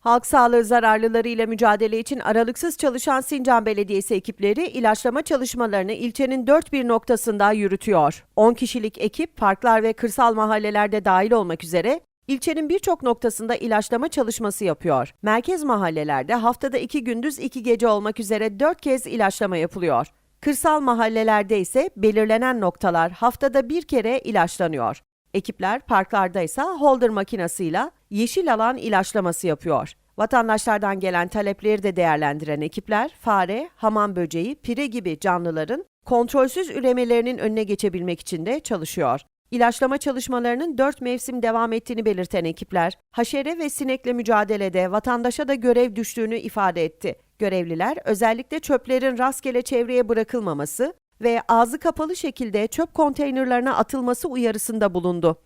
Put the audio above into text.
Halk sağlığı zararlılarıyla mücadele için aralıksız çalışan Sincan Belediyesi ekipleri ilaçlama çalışmalarını ilçenin dört bir noktasında yürütüyor. 10 kişilik ekip parklar ve kırsal mahallelerde dahil olmak üzere ilçenin birçok noktasında ilaçlama çalışması yapıyor. Merkez mahallelerde haftada iki gündüz iki gece olmak üzere dört kez ilaçlama yapılıyor. Kırsal mahallelerde ise belirlenen noktalar haftada bir kere ilaçlanıyor. Ekipler parklarda ise holder makinasıyla yeşil alan ilaçlaması yapıyor. Vatandaşlardan gelen talepleri de değerlendiren ekipler fare, hamam böceği, pire gibi canlıların kontrolsüz üremelerinin önüne geçebilmek için de çalışıyor. İlaçlama çalışmalarının 4 mevsim devam ettiğini belirten ekipler, haşere ve sinekle mücadelede vatandaşa da görev düştüğünü ifade etti. Görevliler özellikle çöplerin rastgele çevreye bırakılmaması ve ağzı kapalı şekilde çöp konteynerlarına atılması uyarısında bulundu.